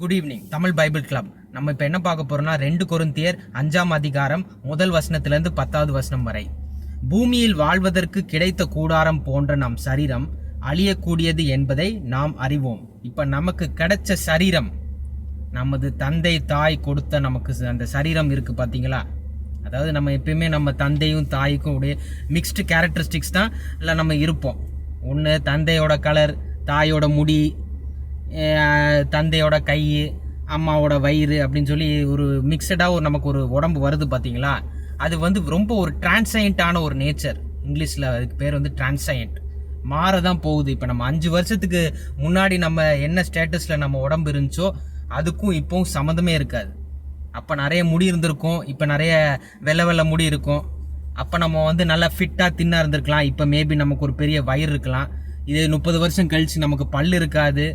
Good evening Tamil bible club. நம்ம இப்போ என்ன பார்க்க போறோம்னா ரெண்டு குருந்தியர் அஞ்சாம் அதிகாரம் முதல் வசனத்திலிருந்து பத்தாவது வசனம் வரை. பூமியில் வாழ்வதற்கு கிடைத்த கூடாரம் போன்ற நம் சரீரம் அழியக்கூடியது என்பதை நாம் அறிவோம். இப்போ நமக்கு கிடைச்ச சரீரம் நமது தந்தை தாய் கொடுத்த நமக்கு அந்த சரீரம் இருக்குது பார்த்தீங்களா அதாவது நம்ம எப்பயுமே நம்ம தந்தையும் தாய்க்கும் உடைய மிக்ஸ்டு கேரக்டரிஸ்டிக்ஸ் தான் இல்லை நம்ம இருப்போம். ஒன்று தந்தையோட கலர் தாயோட முடி தந்தையோட கை அம்மாவோட வயிறு அப்படின்னு சொல்லி ஒரு மிக்சடாக ஒரு நமக்கு ஒரு உடம்பு வருது பார்த்தீங்களா அது வந்து ரொம்ப ஒரு டிரான்சைண்டான ஒரு நேச்சர் இங்கிலீஷில் அதுக்கு பேர் வந்து டிரான்சையண்ட் மாற தான் போகுது. இப்போ நம்ம அஞ்சு வருஷத்துக்கு முன்னாடி நம்ம என்ன ஸ்டேட்டஸில் நம்ம உடம்பு இருந்துச்சோ அதுக்கும் இப்போவும் சம்மந்தமே இருக்காது. அப்போ நிறைய முடி இருந்திருக்கும். இப்போ நிறைய வெள்ளை வெள்ளை முடி இருக்கும். அப்போ நம்ம வந்து நல்லா ஃபிட்டாக தின்னாக இருந்திருக்கலாம். இப்போ மேபி நமக்கு ஒரு பெரிய வயிறு இருக்கலாம். இது முப்பது வருஷம் கழிச்சு நமக்கு பல் இருக்காது.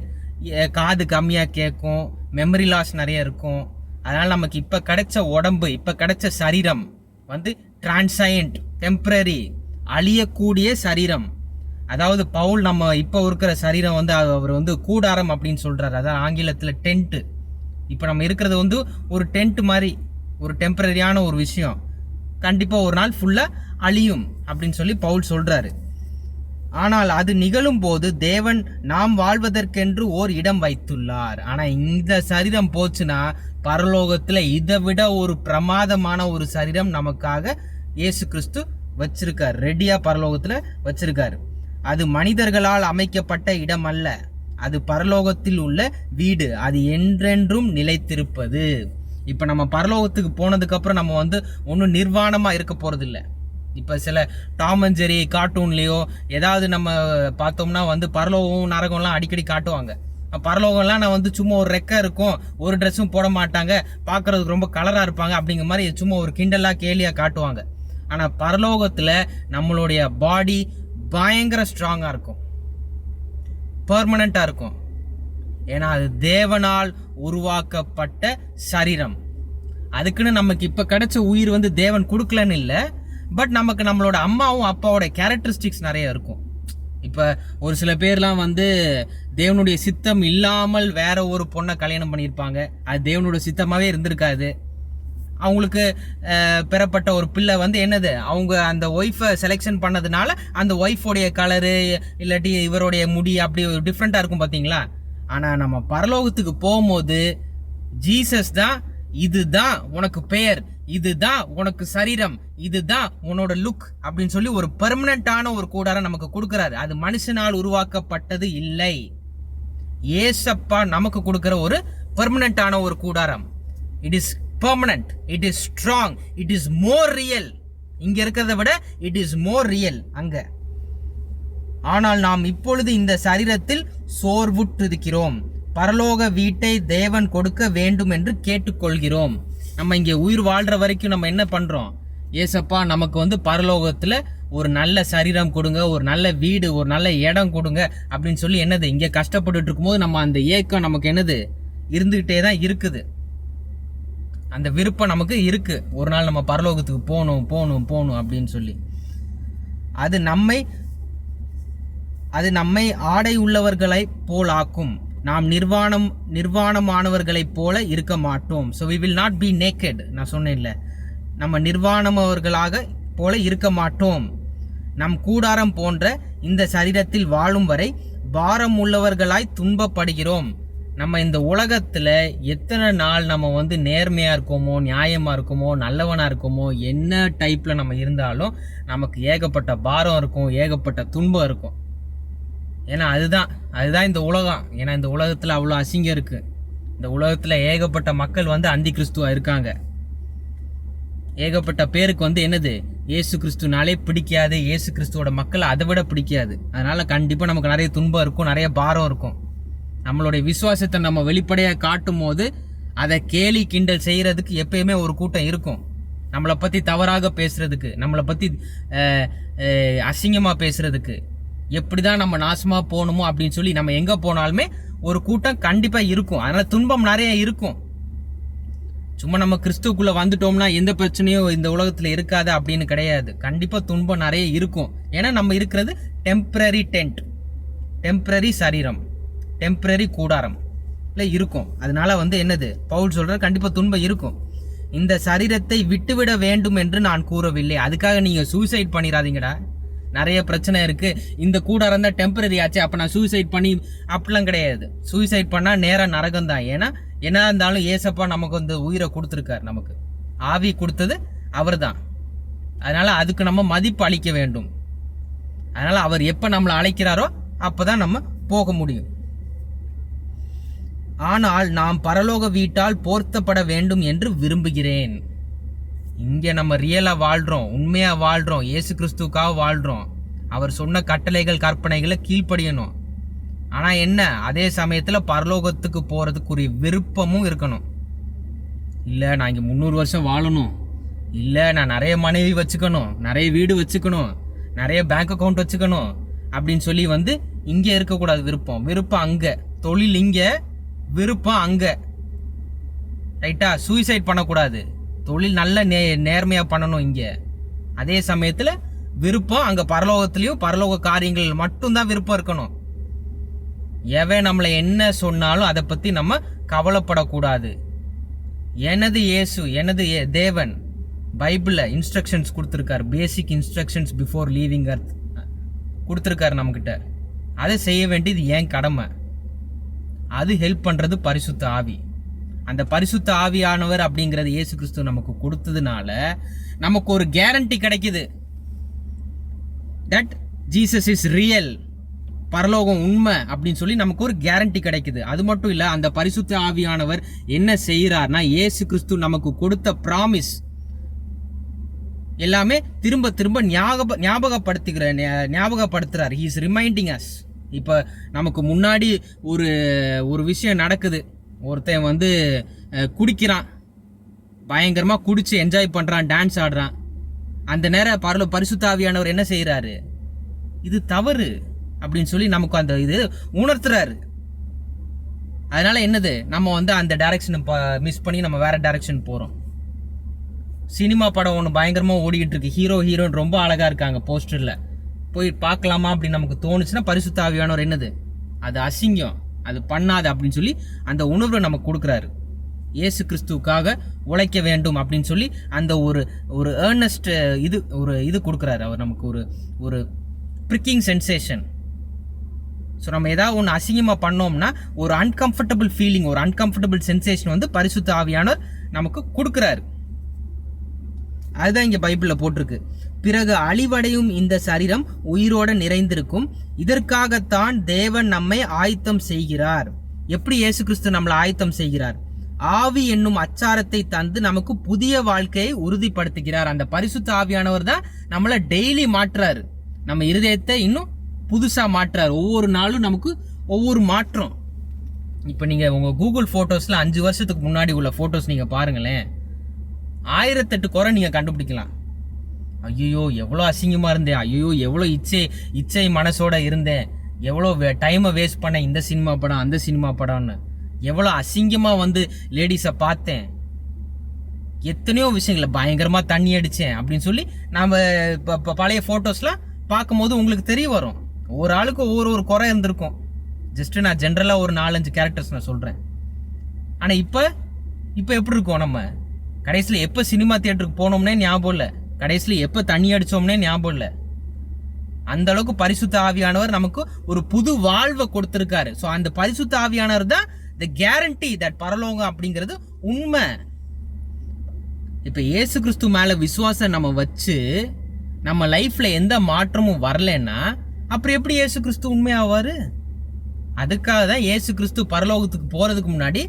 காது கம்மியாக கேட்கும் மெமரி லாஸ் நிறைய இருக்கும். அதனால் நமக்கு இப்போ கிடைச்ச உடம்பு இப்போ கிடைச்ச சரீரம் வந்து டிரான்சயண்ட் டெம்ப்ரரி அழியக்கூடிய சரீரம். அதாவது பவுல் நம்ம இப்போ இருக்கிற சரீரம் வந்து அவர் வந்து கூடாரம் அப்படின்னு சொல்கிறாரு அதாவது ஆங்கிலத்தில் டென்ட்டு இப்போ நம்ம இருக்கிறது வந்து ஒரு டென்ட் மாதிரி ஒரு டெம்பரரியான ஒரு விஷயம். கண்டிப்பாக ஒரு நாள் ஃபுல்லாக அழியும் அப்படின்னு சொல்லி பவுல் சொல்கிறாரு ஆனால் அது நிகழும் போது தேவன் நாம் வாழ்வதற்கென்று ஓர் இடம் வைத்துள்ளார். ஆனால் இந்த சரீரம் போச்சுன்னா பரலோகத்தில் இதை விட ஒரு பிரமாதமான ஒரு சரீரம் நமக்காக இயேசு கிறிஸ்து வச்சிருக்கார். ரெடியாக பரலோகத்தில் வச்சிருக்காரு. அது மனிதர்களால் அமைக்கப்பட்ட இடம் அல்ல. அது பரலோகத்தில் உள்ள வீடு. அது என்றென்றும் நிலைத்திருப்பது. இப்போ நம்ம பரலோகத்துக்கு போனதுக்கப்புறம் நம்ம வந்து ஒன்றும் நிர்வாணமாக இருக்க போகிறதில்லை இப்போ சில டாம் அண்ட் ஜெரி கார்ட்டூன்லேயோ ஏதாவது நம்ம பார்த்தோம்னா வந்து பரலோகம் நரகம்லாம் அடிக்கடி காட்டுவாங்க. பரலோகம்லாம் நான் வந்து சும்மா ஒரு ரெக்கை இருக்கும் ஒரு ட்ரெஸ்ஸும் போட மாட்டாங்க பார்க்கறதுக்கு ரொம்ப கலராக இருப்பாங்க அப்படிங்கிற மாதிரி சும்மா ஒரு கிண்டலாக கேலியாக காட்டுவாங்க. ஆனால் பரலோகத்தில் நம்மளுடைய பாடி பயங்கர ஸ்ட்ராங்காக இருக்கும். பர்மனண்ட்டாக இருக்கும். ஏன்னா அது தேவனால் உருவாக்கப்பட்ட சரீரம். அதுக்குன்னு நமக்கு இப்போ கிடைச்ச உயிர் வந்து தேவன் கொடுக்கலன்னு இல்லை பட் நமக்கு நம்மளோட அம்மாவும் அப்பாவோட கேரக்டரிஸ்டிக்ஸ் நிறைய இருக்கும். இப்போ ஒரு சில பேர்லாம் வந்து தேவனுடைய சித்தம் இல்லாமல் வேற ஒரு பொண்ணை கல்யாணம் பண்ணியிருப்பாங்க. அது தேவனுடைய சித்தமாகவே இருந்திருக்காது. அவங்களுக்கு பெறப்பட்ட ஒரு பிள்ளை வந்து என்னது? அவங்க அந்த ஒய்ஃபை செலெக்ஷன் பண்ணதுனால அந்த ஒய்ஃபோடைய கலரு இல்லாட்டி இவருடைய முடி அப்படி ஒரு டிஃப்ரெண்ட்டாக இருக்கும் பார்த்தீங்களா ஆனால் நம்ம பரலோகத்துக்கு போகும்போது ஜீசஸ் தான் இதுதான் உனக்கு பெயர். இதுதான் உனக்கு சரீரம் இதுதான் உன்னோட லுக் அப்படின்னு சொல்லி ஒரு பெர்மனண்டான ஒரு கூடாரம் நமக்கு கொடுக்கறாரு. அது மனுஷனால் உருவாக்கப்பட்டது இல்லை. ஏசப்பா நமக்கு கொடுக்கிற ஒரு பெர்மனண்டான ஒரு கூடாரம். It is permanent it is strong it is more real இங்க இருக்கிறத விட இட் இஸ் மோர் ரியல் அங்க. ஆனால் நாம் இப்பொழுது இந்த சரீரத்தில் சோர்வுற்றிருக்கிறோம். பரலோக வீட்டை தேவன் கொடுக்க வேண்டும் என்று கேட்டுக்கொள்கிறோம். நம்ம இங்கே உயிர் வாழ்கிற வரைக்கும் நம்ம என்ன பண்ணுறோம் ஏசப்பா நமக்கு வந்து பரலோகத்தில் ஒரு நல்ல சரீரம் கொடுங்க ஒரு நல்ல வீடு ஒரு நல்ல இடம் கொடுங்க அப்படின்னு சொல்லி என்னது? இங்கே கஷ்டப்பட்டுட்டு இருக்கும்போது நம்ம அந்த ஏக்கம் நமக்கு என்னது? இருந்துக்கிட்டே தான் இருக்குது. அந்த விருப்பம் நமக்கு இருக்குது ஒரு நாள் நம்ம பரலோகத்துக்கு போகணும் போகணும் போகணும் அப்படின்னு சொல்லி. அது நம்மை அது நம்மை ஆடை உள்ளவர்களை போல் ஆக்கும் நாம் நிர்வாணம் நிர்வாணமானவர்களைப் போல இருக்க மாட்டோம். So we will not be naked நான் சொன்னேன்ல. நம்ம நிர்வாணமானவர்களாக போல இருக்க மாட்டோம். நம் கூடாரம் போன்ற இந்த சரீரத்தில் வாழும் வரை பாரம் உள்ளவர்களாய் துன்பப்படுகிறோம். நம்ம இந்த உலகத்தில் எத்தனை நாள் நம்ம வந்து நேர்மையாக இருக்கோமோ நியாயமாக இருக்கோமோ நல்லவனாக இருக்கோமோ என்ன டைப்பில் நம்ம இருந்தாலும் நமக்கு ஏகப்பட்ட பாரம் இருக்கும் ஏகப்பட்ட துன்பம் இருக்கும். ஏன்னா அதுதான் அதுதான் இந்த உலகம். ஏன்னா இந்த உலகத்தில் அவ்வளோ அசிங்கம் இருக்குது இந்த உலகத்தில் ஏகப்பட்ட மக்கள் வந்து அந்தி கிறிஸ்துவாக இருக்காங்க. ஏகப்பட்ட பேருக்கு வந்து என்னது? இயேசு கிறிஸ்துனாலே பிடிக்காது. இயேசு கிறிஸ்துவோட மக்கள் அதை விட பிடிக்காது. அதனால் கண்டிப்பாக நமக்கு நிறைய துன்பம் இருக்கும் நிறைய பாரம் இருக்கும். நம்மளுடைய விசுவாசத்தை நம்ம வெளிப்படையாக காட்டும் போது அதை கேலி கிண்டல் செய்கிறதுக்கு எப்பயுமே ஒரு கூட்டம் இருக்கும். நம்மளை பற்றி தவறாக பேசுகிறதுக்கு நம்மளை பற்றி அசிங்கமாக பேசுகிறதுக்கு எப்படி தான் நம்ம நாசமாக போகணுமோ அப்படின்னு சொல்லி நம்ம எங்கே போனாலுமே ஒரு கூட்டம் கண்டிப்பாக இருக்கும். அதனால் துன்பம் நிறைய இருக்கும். சும்மா நம்ம கிறிஸ்துக்குள்ளே வந்துட்டோம்னா எந்த பிரச்சனையும் இந்த உலகத்தில் இருக்காது அப்படின்னு கிடையாது. கண்டிப்பாக துன்பம் நிறைய இருக்கும். ஏன்னா நம்ம இருக்கிறது டெம்ப்ரரி டென்ட் டெம்ப்ரரி சரீரம் டெம்ப்ரரி கூடாரம் இருக்கும். அதனால வந்து என்னது? பவுல் சொல்கிற கண்டிப்பாக துன்பம் இருக்கும். இந்த சரீரத்தை விட்டுவிட வேண்டும் என்று நான் கூறவில்லை. அதுக்காக நீங்கள் சூசைட் பண்ணிடாதீங்கடா. நிறைய பிரச்சனை இருக்கு. இந்த கூடாரம் தான் டெம்பரரி ஆச்சு அப்போ நான் சூசைட் பண்ணி அப்படிலாம் கிடையாது. சூசைட் பண்ணால் நேராக நரகம் தான். ஏன்னா என்ன இருந்தாலும் ஏசப்பா நமக்கு வந்து உயிரை கொடுத்துருக்காரு நமக்கு. ஆவி கொடுத்தது அவர் தான் அதனால் அதுக்கு நம்ம மதிப்பு அளிக்க வேண்டும். அதனால் அவர் எப்போ நம்மளை அழைக்கிறாரோ அப்போ தான் நம்ம போக முடியும். ஆனால் நாம் பரலோக வீட்டால் போர்த்தப்பட வேண்டும் என்று விரும்புகிறேன். இங்கே நம்ம ரியலாக வாழ்கிறோம் உண்மையாக வாழ்கிறோம் இயேசு கிறிஸ்துக்காக வாழ்கிறோம் அவர் சொன்ன கட்டளைகள் கற்பனைகளை கீழ்ப்படியணும். ஆனால் என்ன? அதே சமயத்தில் பரலோகத்துக்கு போகிறதுக்குரிய விருப்பமும் இருக்கணும். இல்லை நான் இங்கே முந்நூறு வருஷம் வாழணும். இல்லை நான் நிறைய மனைவி வச்சுக்கணும் நிறைய வீடு வச்சுக்கணும் நிறைய பேங்க் அக்கௌண்ட் வச்சுக்கணும் அப்படின்னு சொல்லி வந்து இங்கே இருக்கக்கூடாது விருப்பம். விருப்பம் அங்கே. தொழில் இங்கே விருப்பம் அங்கே. ரைட்டா சூசைட் பண்ணக்கூடாது. தொழில் நல்ல நே நேர்மையாக பண்ணணும் இங்கே. அதே சமயத்தில் விருப்பம் அங்கே பரலோகத்துலேயும் பரலோக காரியங்கள் மட்டும்தான் விருப்பம் இருக்கணும். எவன் நம்மளை என்ன சொன்னாலும் அதை பற்றி நம்ம கவலைப்படக்கூடாது. எனது இயேசு எனது ஏ- தேவன் பைபிளில் இன்ஸ்ட்ரக்ஷன்ஸ் கொடுத்துருக்காரு. பேசிக் இன்ஸ்ட்ரக்ஷன்ஸ் பிஃபோர் லீவிங் அர்த் கொடுத்துருக்காரு நம்மக்கிட்ட அதை செய்ய வேண்டியது ஏன் கடமை. அது ஹெல்ப் பண்ணுறது பரிசுத்த ஆவி. அந்த பரிசுத்த ஆவியானவர் அப்படிங்கிறது இயேசு கிறிஸ்து நமக்கு கொடுத்ததுனால நமக்கு ஒரு கேரண்டி கிடைக்குது. தட் ஜீசஸ் இஸ் ரியல் பரலோகம் உண்மை அப்படின்னு சொல்லி நமக்கு ஒரு கேரண்டி கிடைக்குது. அது மட்டும் இல்லை அந்த பரிசுத்த ஆவியானவர் என்ன செய்கிறார்னா இயேசு கிறிஸ்து நமக்கு கொடுத்த ப்ராமிஸ் எல்லாமே திரும்ப திரும்ப ஞாபக ஞாபகப்படுத்துகிற ஞா- ஞாபகப்படுத்துறார் இஸ் ரிமைண்டிங் அஸ் இப்போ நமக்கு முன்னாடி ஒரு ஒரு விஷயம் நடக்குது. ஒருத்தன் வந்து குடிக்கிறான். பயங்கரமாக குடித்து என்ஜாய் பண்ணுறான் டான்ஸ் ஆடுறான். அந்த நேரம் பரல பரிசுத்தாவியானவர் என்ன செய்கிறாரு இது தவறு அப்படின்னு சொல்லி நமக்கு அந்த இது உணர்த்துறாரு. அதனால் என்னது? நம்ம வந்து அந்த டைரக்ஷனை மிஸ் பண்ணி நம்ம வேற டைரக்ஷன் போகிறோம் சினிமா படம் ஒன்று பயங்கரமாக ஓடிக்கிட்டு இருக்கு. ஹீரோ ஹீரோயின் ரொம்ப அழகாக இருக்காங்க போஸ்டரில் போய் பார்க்கலாமா அப்படின்னு நமக்கு தோணுச்சுன்னா பரிசுத்தாவியானவர் என்னது? அது அசிங்கம். அது பண்ணாது அப்படின்னு சொல்லி அந்த உணர்வை நமக்கு கொடுக்குறாரு. இயேசு கிறிஸ்துவுக்காக உழைக்க வேண்டும் அப்படின்னு சொல்லி அந்த ஒரு ஒரு ஏர்னஸ்ட் இது ஒரு இது கொடுக்குறாரு அவர் நமக்கு. ஒரு ஒரு ப்ரிக்கிங் சென்சேஷன் ஸோ நம்ம ஏதாவது ஒன்று அசிங்கமாக பண்ணோம்னா ஒரு அன்கம்ஃபர்டபுள் ஃபீலிங் ஒரு அன்கம்ஃபர்டபுள் சென்சேஷன் வந்து பரிசுத்த ஆவியானவர் நமக்கு கொடுக்குறாரு. அதுதான் இங்கே பைபிளில் போட்டிருக்கு. பிறகு அழிவடையும் இந்த சரீரம் உயிரோட நிறைந்திருக்கும். இதற்காகத்தான் தேவன் நம்மை ஆயத்தம் செய்கிறார். எப்படி இயேசு கிறிஸ்து நம்மளை ஆயத்தம் செய்கிறார்? ஆவி என்னும் அச்சாரத்தை தந்து நமக்கு புதிய வாழ்க்கையை உறுதிப்படுத்துகிறார். அந்த பரிசுத்த ஆவியானவர் தான் நம்மளை டெய்லி மாற்றுறாரு. நம்ம இருதயத்தை இன்னும் புதுசாக மாற்றுறாரு. ஒவ்வொரு நாளும் நமக்கு ஒவ்வொரு மாற்றம். இப்போ நீங்கள் உங்கள் கூகுள் ஃபோட்டோஸில் அஞ்சு வருஷத்துக்கு முன்னாடி உள்ள ஃபோட்டோஸ் நீங்கள் பாருங்களேன். ஆயிரத்தெட்டு குறை நீங்கள் கண்டுபிடிக்கலாம். ஐயோ எவ்வளோ அசிங்கமாக இருந்தேன். ஐயோ எவ்வளோ இச்சை இச்சை மனசோட இருந்தேன். எவ்வளோ டைமை வேஸ்ட் பண்ணேன். இந்த சினிமா படம் அந்த சினிமா படம்னு. எவ்வளோ அசிங்கமாக வந்து லேடிஸை பார்த்தேன். எத்தனையோ விஷயங்களை பயங்கரமாக தண்ணி அடித்தேன் அப்படின்னு சொல்லி நாம் இப்போ பழைய ஃபோட்டோஸ்லாம் பார்க்கும்போது உங்களுக்கு தெரிய வரும். ஒரு ஆளுக்கு ஒவ்வொரு ஒரு குறை இருந்திருக்கும். ஜஸ்ட்டு நான் ஜென்ரலாக ஒரு நாலஞ்சு கேரக்டர்ஸ் நான் சொல்கிறேன் ஆனால் இப்போ இப்போ எப்படி இருக்கோம் நம்ம? கடைசியில் எப்போ சினிமா தியேட்டருக்கு போனோம்னே ஞாபகம் இல்லை. கடைசியில் எப்போ தண்ணி அடித்தோம்னே ஞாபகம் இல்லை. அந்த அளவுக்கு பரிசுத்த ஆவியானவர் நமக்கு ஒரு புது வாழ்வை கொடுத்துருக்காரு. ஸோ அந்த பரிசுத்த ஆவியானவர் தான் த கேரண்டி தட் பரலோகம் அப்படிங்கிறது உண்மை. இப்போ இயேசு கிறிஸ்து மேலே விசுவாசம் நம்ம வச்சு நம்ம லைஃப்பில் எந்த மாற்றமும் வரலன்னா அப்புறம் எப்படி இயேசு கிறிஸ்து உண்மையாவார்? அதுக்காக தான் இயேசு கிறிஸ்து பரலோகத்துக்கு போகிறதுக்கு முன்னாடி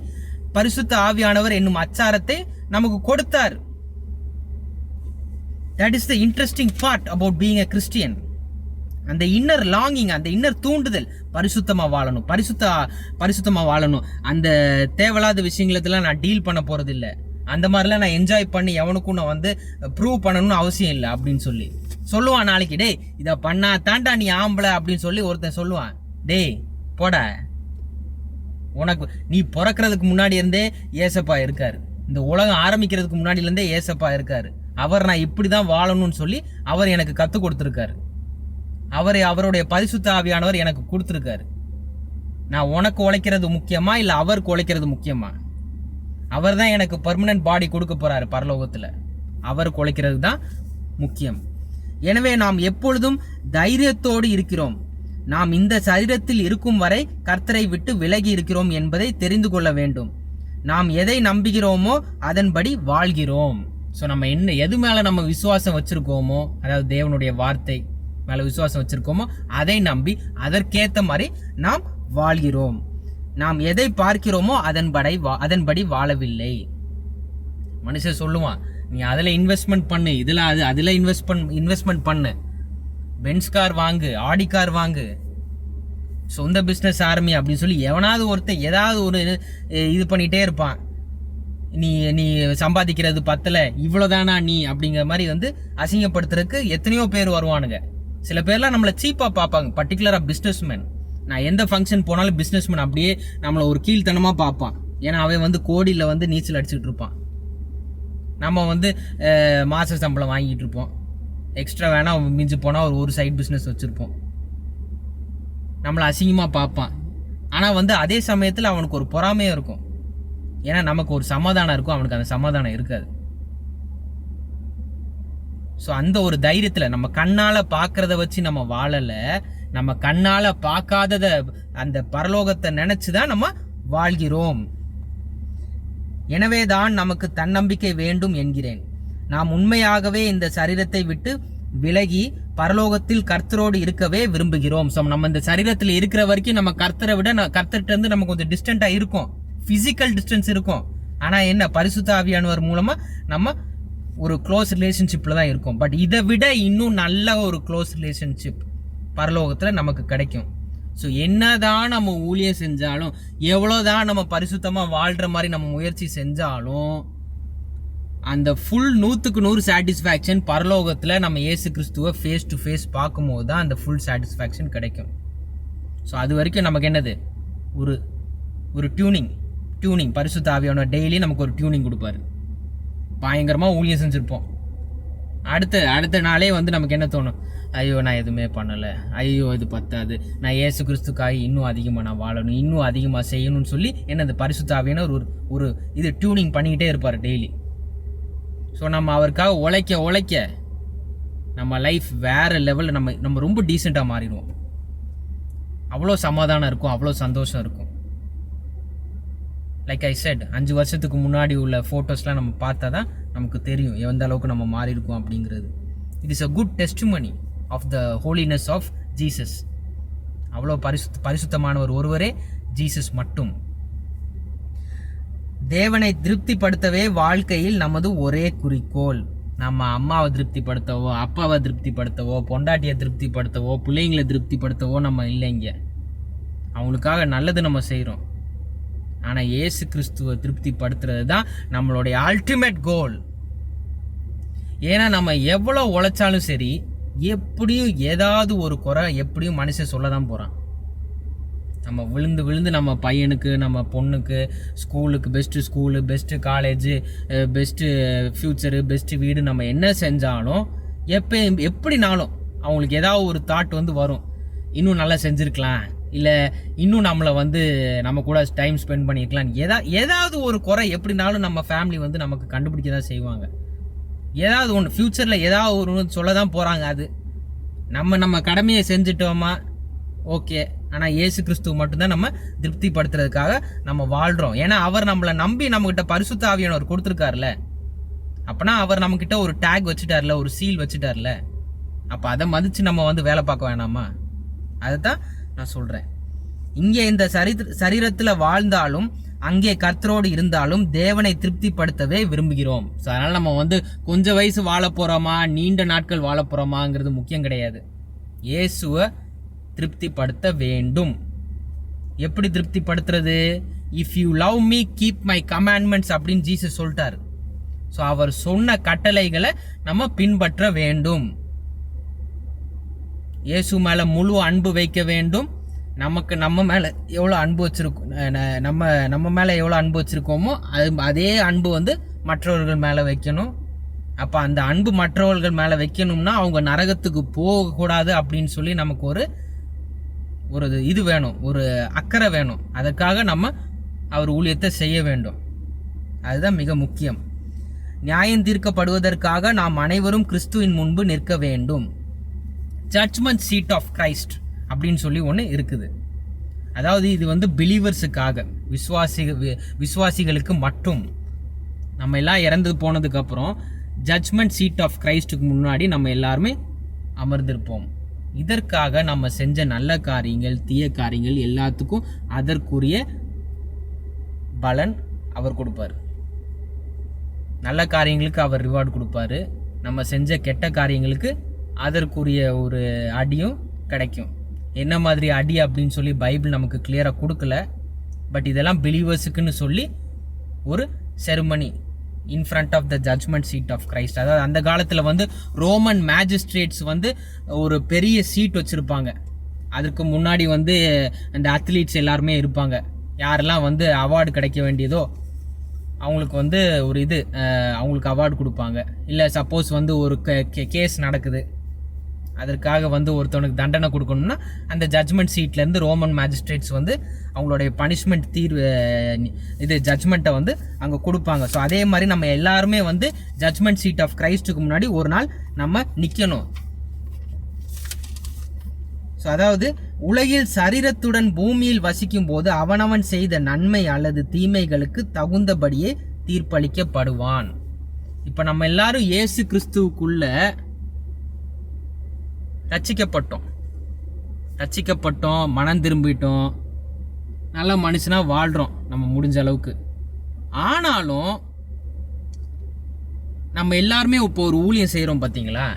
பரிசுத்த ஆவியானவர் என்னும் அச்சாரத்தை நமக்கு கொடுத்தார். That is the interesting part about being a Christian அந்த இன்னர் லாங்கிங் அந்த இன்னர் தூண்டுதல் பரிசுத்தமாக வாழணும். பரிசுத்த பரிசுத்தமாக வாழணும். அந்த தேவையில்லாத விஷயங்களுக்கெல்லாம் நான் டீல் பண்ண போகிறது இல்லை அந்த மாதிரிலாம் நான் என்ஜாய் பண்ணி எவனுக்கும் நான் வந்து ப்ரூவ் பண்ணணும்னு அவசியம் இல்லை அப்படின்னு சொல்லி. சொல்லுவான் நாளைக்கு டேய் இதை பண்ணா தாண்டா நீ ஆம்பளை அப்படின்னு சொல்லி ஒருத்தன் சொல்லுவான். டேய் போட. உனக்கு நீ பிறக்கிறதுக்கு முன்னாடி இருந்தே ஏசப்பா இருக்காரு. இந்த உலகம் ஆரம்பிக்கிறதுக்கு முன்னாடிலேருந்தே ஏசப்பா இருக்காரு. அவர் நான் இப்படி தான் வாழணும்னு சொல்லி அவர் எனக்கு கற்றுக் கொடுத்துருக்காரு. அவரை அவருடைய பரிசுத்த ஆவியானவர் எனக்கு கொடுத்துருக்காரு. நான் உனக்கு உழைக்கிறது முக்கியமா இல்லை அவருக்கு உழைக்கிறது முக்கியமா? அவர் தான் எனக்கு பர்மனன்ட் பாடி கொடுக்க போகிறாரு பரலோகத்தில். அவருக்கு உழைக்கிறது தான் முக்கியம். எனவே நாம் எப்பொழுதும் தைரியத்தோடு இருக்கிறோம். நாம் இந்த சரீரத்தில் இருக்கும் வரை கர்த்தரை விட்டு விலகி இருக்கிறோம் என்பதை தெரிந்து கொள்ள வேண்டும். நாம் எதை நம்புகிறோமோ அதன்படி வாழ்கிறோம். ஸோ நம்ம என்ன எது மேலே நம்ம விசுவாசம் வச்சுருக்கோமோ அதாவது தேவனுடைய வார்த்தை மேலே விசுவாசம் வச்சுருக்கோமோ அதை நம்பி அதற்கேற்ற மாதிரி நாம் வாழ்கிறோம். நாம் எதை பார்க்கிறோமோ அதன்படி வா- அதன்படி வாழவில்லை. மனுஷன் சொல்லுவான் நீ அதில் இன்வெஸ்ட்மெண்ட் பண்ணு இதில் அது அதில் இன்வெஸ்ட் பண் இன்வெஸ்ட்மெண்ட் பண்ணு. பென்ஸ் கார் வாங்கு ஆடி கார் வாங்கு. சொந்த பிஸ்னஸ் ஆரம்பி அப்படின்னு சொல்லி எவனாவது ஒருத்தர் ஏதாவது ஒரு இது பண்ணிகிட்டே இருப்பான். நீ நீ சம்பாதிக்கிறது பத்தல இவ்வளோதானா நீ அப்படிங்கிற மாதிரி வந்து அசிங்கப்படுத்துறதுக்கு எத்தனையோ பேர் வருவானுங்க. சில பேர்லாம் நம்மளை சீப்பாக பார்ப்பாங்க பர்டிகுலராக பிஸ்னஸ்மேன் நான் எந்த ஃபங்க்ஷன் போனாலும் பிஸ்னஸ்மேன் அப்படியே நம்மளை ஒரு கீழ்த்தனமாக பார்ப்பான். ஏன்னா அவன் வந்து கோடியில் வந்து நீச்சல் அடிச்சுட்டு இருப்பான். நம்ம வந்து மாச சம்பளம் வாங்கிட்டு இருப்போம். எக்ஸ்ட்ரா வேணால் மிஞ்சி போனால் ஒரு ஒரு சைட் பிஸ்னஸ் வச்சுருப்போம். நம்மளை அசிங்கமாக பார்ப்பான். ஆனால் வந்து அதே சமயத்தில் அவனுக்கு ஒரு பொறாமையும் இருக்கும். ஏன்னா நமக்கு ஒரு சமாதானம் இருக்கும் அவனுக்கு அந்த சமாதானம் இருக்காது. ஸோ அந்த ஒரு தைரியத்தில் நம்ம கண்ணால் பார்க்குறத வச்சு நம்ம வாழலை நம்ம கண்ணால் பார்க்காதத அந்த பரலோகத்தை நினச்சி தான் நம்ம வாழ்கிறோம். எனவே தான் நமக்கு தன்னம்பிக்கை வேண்டும் என்கிறேன். நாம் உண்மையாகவே இந்த சரீரத்தை விட்டு விலகி பரலோகத்தில் கர்த்தரோடு இருக்கவே விரும்புகிறோம். ஸோ நம்ம இந்த சரீரத்தில் இருக்கிற வரைக்கும் நம்ம கர்த்தரை விட கர்த்தர்கிட்ட இருந்து நம்ம கொஞ்சம் டிஸ்டன்ட்டாக இருக்கும். ஃபிசிக்கல் டிஸ்டன்ஸ் இருக்கும். ஆனால் என்ன பரிசுத்த ஆவியானவர் மூலமாக நம்ம ஒரு க்ளோஸ் ரிலேஷன்ஷிப்பில் தான் இருக்கும். பட் இதை விட இன்னும் நல்ல ஒரு க்ளோஸ் ரிலேஷன்ஷிப் பரலோகத்தில் நமக்கு கிடைக்கும். ஸோ என்னதான் நம்ம ஊழியம் செஞ்சாலும் எவ்வளோதான் நம்ம பரிசுத்தமாக வாழ்கிற மாதிரி நம்ம முயற்சி செஞ்சாலும் அந்த ஃபுல் நூற்றுக்கு நூறு சாட்டிஸ்ஃபேக்ஷன் பரலோகத்தில் நம்ம ஏசு கிறிஸ்துவை ஃபேஸ் டு ஃபேஸ் பார்க்கும்போது தான் அந்த ஃபுல் சாட்டிஸ்ஃபேக்ஷன் கிடைக்கும். ஸோ அது வரைக்கும் நமக்கு என்னது? ஒரு ஒரு டியூனிங் டியூனிங் பரிசு தாவியான டெய்லி நமக்கு ஒரு டியூனிங் கொடுப்பாரு. பயங்கரமாக ஊழியம் செஞ்சுருப்போம். அடுத்த அடுத்த நாளே வந்து நமக்கு என்ன தோணும்? ஐயோ நான் எதுவுமே பண்ணலை. ஐயோ இது பத்தாது. நான் ஏசு கிறிஸ்துக்காக இன்னும் அதிகமாக நான் வாழணும் இன்னும் அதிகமாக செய்யணும்னு சொல்லி என்ன அந்த பரிசுத்தாவியான ஒரு ஒரு இது டியூனிங் பண்ணிக்கிட்டே இருப்பார் டெய்லி ஸோ நம்ம அவருக்காக உழைக்க உழைக்க நம்ம லைஃப் வேற லெவலில் நம்ம நம்ம ரொம்ப டீசெண்டாக மாறிடுவோம். அவ்வளோ சமாதானம் இருக்கும் அவ்வளோ சந்தோஷம் இருக்கும். லைக் ஐ செட் அஞ்சு வருஷத்துக்கு முன்னாடி உள்ள ஃபோட்டோஸ்லாம் நம்ம பார்த்தா தான் நமக்கு தெரியும் எந்த அளவுக்கு நம்ம மாறி இருக்கோம் அப்படிங்கிறது. It is a good testimony of the holiness of Jesus அவ்வளோ பரிசு பரிசுத்தமானவர் ஒருவரே ஜீசஸ் மட்டும். தேவனை திருப்திப்படுத்தவே வாழ்க்கையில் நமது ஒரே குறிக்கோள். நம்ம அம்மாவை திருப்திப்படுத்தவோ அப்பாவை திருப்திப்படுத்தவோ பொண்டாட்டியை திருப்திப்படுத்தவோ பிள்ளைங்களை திருப்திப்படுத்தவோ நம்ம இல்லைங்க. அவங்களுக்காக நல்லது நம்ம செய்கிறோம் ஆனால் இயேசு கிறிஸ்துவை திருப்திப்படுத்துறது தான் நம்மளுடைய அல்டிமேட் கோல் ஏன்னா நம்ம எவ்வளோ உழைச்சாலும் சரி எப்படியும் ஏதாவது ஒரு குறை எப்படியும் மனுஷன் சொல்ல தான் போகிறான் நம்ம விழுந்து விழுந்து நம்ம பையனுக்கு நம்ம பொண்ணுக்கு ஸ்கூலுக்கு best school best college best future best வீடு நம்ம என்ன செஞ்சாலும் எப்போ எப்படினாலும் அவங்களுக்கு ஏதாவது ஒரு தாட் வந்து வரும். இன்னும் நல்லா செஞ்சுருக்கலாம். இல்லை இன்னும் நம்மளை வந்து நம்ம கூட டைம் ஸ்பெண்ட் பண்ணியிருக்கலாம் எதா ஏதாவது ஒரு குறை எப்படினாலும் நம்ம ஃபேமிலி வந்து நமக்கு கண்டுபிடிக்க தான் செய்வாங்க. ஏதாவது ஒன்று ஃப்யூச்சரில் ஏதாவது ஒரு ஒன்று சொல்ல தான் போகிறாங்க அது. நம்ம நம்ம கடமையை செஞ்சுட்டோமா? ஓகே ஆனால் இயேசு கிறிஸ்துவ மட்டும்தான் நம்ம திருப்திப்படுத்துறதுக்காக நம்ம வாழ்கிறோம் ஏன்னா அவர் நம்மளை நம்பி நம்மக்கிட்ட பரிசுத்த ஆவியானவர் கொடுத்துருக்காருல. அப்போனா அவர் நம்மக்கிட்ட ஒரு டேக் வச்சுட்டார்ல ஒரு சீல் வச்சுட்டார்ல. அப்போ அதை மதித்து நம்ம வந்து வேலை பார்க்க வேணாமா? அதுதான் நான் சொல்கிறேன் இங்கே இந்த சரி சரீரத்தில் வாழ்ந்தாலும் அங்கே கர்த்தரோடு இருந்தாலும் தேவனை திருப்திப்படுத்தவே விரும்புகிறோம். ஸோ அதனால் நம்ம வந்து கொஞ்சம் வயசு வாழ போகிறோமா நீண்ட நாட்கள் வாழ போகிறோமாங்கிறது முக்கியம் கிடையாது. இயேசுவை திருப்திப்படுத்த வேண்டும். எப்படி திருப்திப்படுத்துறது? If you love me keep my commandments அப்படின்னு ஜீசஸ் சொல்லிட்டார். ஸோ அவர் சொன்ன கட்டளைகளை நம்ம பின்பற்ற வேண்டும். இயேசு மேலே முழு அன்பு வைக்க வேண்டும். நமக்கு நம்ம மேலே எவ்வளோ அன்பு வச்சுருக்கோம் நம்ம நம்ம மேலே எவ்வளோ அன்பு வச்சுருக்கோமோ அது அதே அன்பு வந்து மற்றவர்கள் மேலே வைக்கணும். அப்போ அந்த அன்பு மற்றவர்கள் மேலே வைக்கணும்னா அவங்க நரகத்துக்கு போகக்கூடாது அப்படின்னு சொல்லி நமக்கு ஒரு ஒரு இது வேணும். ஒரு அக்கறை வேணும். அதற்காக நம்ம அவர் ஊழியத்தை செய்ய வேண்டும். அதுதான் மிக முக்கியம். நியாயம் தீர்க்கப்படுவதற்காக நாம் அனைவரும் கிறிஸ்துவின் முன்பு நிற்க வேண்டும். ஜட்ஜ்மெண்ட் சீட் ஆஃப் கிரைஸ்ட் அப்படின்னு சொல்லி ஒன்று இருக்குது. அதாவது இது வந்து பிலீவர்ஸுக்காக விஸ்வாசி வி- விசுவாசிகளுக்கு மட்டும். நம்ம எல்லாம் இறந்து போனதுக்கப்புறம் ஜட்ஜ்மெண்ட் சீட் ஆஃப் கிரைஸ்ட்டுக்கு முன்னாடி நம்ம எல்லாருமே அமர்ந்திருப்போம். இதற்காக நம்ம செஞ்ச நல்ல காரியங்கள் தீய காரியங்கள் எல்லாத்துக்கும் அதற்குரிய பலன் அவர் கொடுப்பார். நல்ல காரியங்களுக்கு அவர் ரிவார்டு கொடுப்பாரு. நம்ம செஞ்ச கெட்ட காரியங்களுக்கு அதற்குரிய ஒரு அடியும் கிடைக்கும். என்ன மாதிரி அடி அப்படின்னு சொல்லி பைபிள் நமக்கு கிளியராக கொடுக்கல. பட் இதெல்லாம் பிலீவர்ஸுக்குன்னு சொல்லி ஒரு ceremony in front of the judgement seat of Christ அதாவது அந்த காலத்தில் வந்து ரோமன் மேஜிஸ்ட்ரேட்ஸ் வந்து ஒரு பெரிய சீட் வச்சுருப்பாங்க. அதுக்கு முன்னாடி வந்து அந்த அத்லீட்ஸ் எல்லாருமே இருப்பாங்க. யாரெல்லாம் வந்து அவார்டு கிடைக்க வேண்டியதோ அவங்களுக்கு வந்து ஒரு இது அவங்களுக்கு அவார்டு கொடுப்பாங்க. இல்லை சப்போஸ் வந்து ஒரு கேஸ் நடக்குது. அதற்காக வந்து ஒருத்தவனுக்கு தண்டனை கொடுக்கணும்னா அந்த ஜட்ஜ்மெண்ட் சீட்லேருந்து ரோமன் மேஜிஸ்ட்ரேட்ஸ் வந்து அவங்களுடைய பனிஷ்மெண்ட் தீர்வு இது ஜட்ஜ்மெண்ட்டை வந்து அங்கே கொடுப்பாங்க. ஸோ அதே மாதிரி நம்ம எல்லாருமே வந்து ஜட்ஜ்மெண்ட் சீட் ஆஃப் கிரைஸ்ட்டுக்கு முன்னாடி ஒரு நாள் நம்ம நிற்கணும் ஸோ அதாவது உலகில் சரீரத்துடன் பூமியில் வசிக்கும் போது அவனவன் செய்த நன்மை அல்லது தீமைகளுக்கு தகுந்தபடியே தீர்ப்பளிக்கப்படுவான். இப்போ நம்ம எல்லாரும் இயேசு கிறிஸ்துவுக்குள்ள ரச்சிக்கப்பட்டோம் ரச்சிக்கப்பட்டோம் மனம் திரும்பிட்டோம். நல்ல மனுஷனாக வாழ்கிறோம் நம்ம முடிஞ்ச அளவுக்கு. ஆனாலும் நம்ம எல்லாருமே இப்போ ஒரு ஊழியம் செய்கிறோம் பார்த்தீங்களா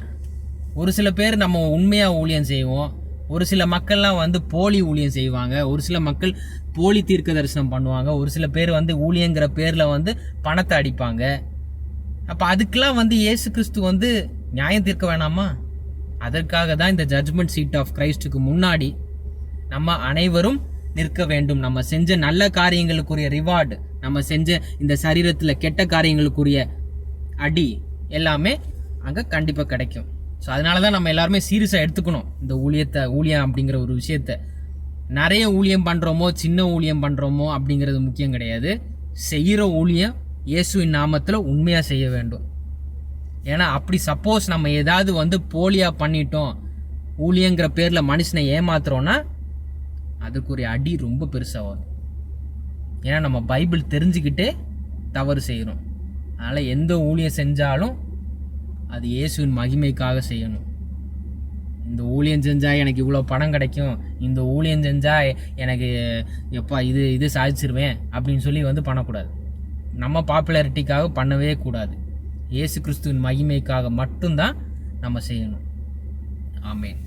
ஒரு சில பேர் நம்ம உண்மையாக ஊழியம் செய்வோம். ஒரு சில மக்கள்லாம் வந்து போலி ஊழியம் செய்வாங்க. ஒரு சில மக்கள் போலி தீர்க்க தரிசனம் பண்ணுவாங்க. ஒரு சில பேர் வந்து ஊழியங்கிற பேரில் வந்து பணத்தை அடிப்பாங்க. அப்போ அதுக்கெலாம் வந்து இயேசு கிறிஸ்து வந்து நியாயம் தீர்க்க வேணாமா? அதற்காக தான் இந்த ஜட்ஜ்மெண்ட் சீட் ஆஃப் கிரைஸ்டுக்கு முன்னாடி நம்ம அனைவரும் நிற்க வேண்டும். நம்ம செஞ்ச நல்ல காரியங்களுக்குரிய ரிவார்டு நம்ம செஞ்ச இந்த சரீரத்தில் கெட்ட காரியங்களுக்குரிய அடி எல்லாமே அங்கே கண்டிப்பாக கிடைக்கும். ஸோ அதனால தான் நம்ம எல்லாருமே சீரியஸாக எடுத்துக்கணும். இந்த ஊழியத்தை ஊழியம் அப்படிங்கிற ஒரு விஷயத்த. நிறைய ஊழியம் பண்ணுறோமோ சின்ன ஊழியம் பண்ணுறோமோ அப்படிங்கிறது முக்கியம் கிடையாது. செய்கிற ஊழியம் இயேசுவின் நாமத்தில் உண்மையாக செய்ய வேண்டும். ஏன்னா அப்படி சப்போஸ் நம்ம ஏதாவது வந்து போலியாக பண்ணிட்டோம் ஊழியங்கிற பேரில் மனுஷனை ஏமாத்துறோன்னா அதுக்குரிய அடி ரொம்ப பெருசாக வரும் ஏன்னா நம்ம பைபிள் தெரிஞ்சுக்கிட்டே தவறு செய்கிறோம் அதனால் எந்த ஊழியம் செஞ்சாலும் அது இயேசுவின் மகிமைக்காக செய்யணும். இந்த ஊழியம் செஞ்சால் எனக்கு இவ்வளோ பணம் கிடைக்கும் இந்த ஊழியம் செஞ்சால் எனக்கு எப்பா இது இது சாதிச்சிருவேன் அப்படின்னு சொல்லி வந்து பண்ணக்கூடாது. நம்ம பாப்புலாரிட்டிக்காக பண்ணவே கூடாது. இயேசு கிறிஸ்துவின் மகிமைக்காக மட்டும்தான் நம்ம செய்யணும். ஆமேன்.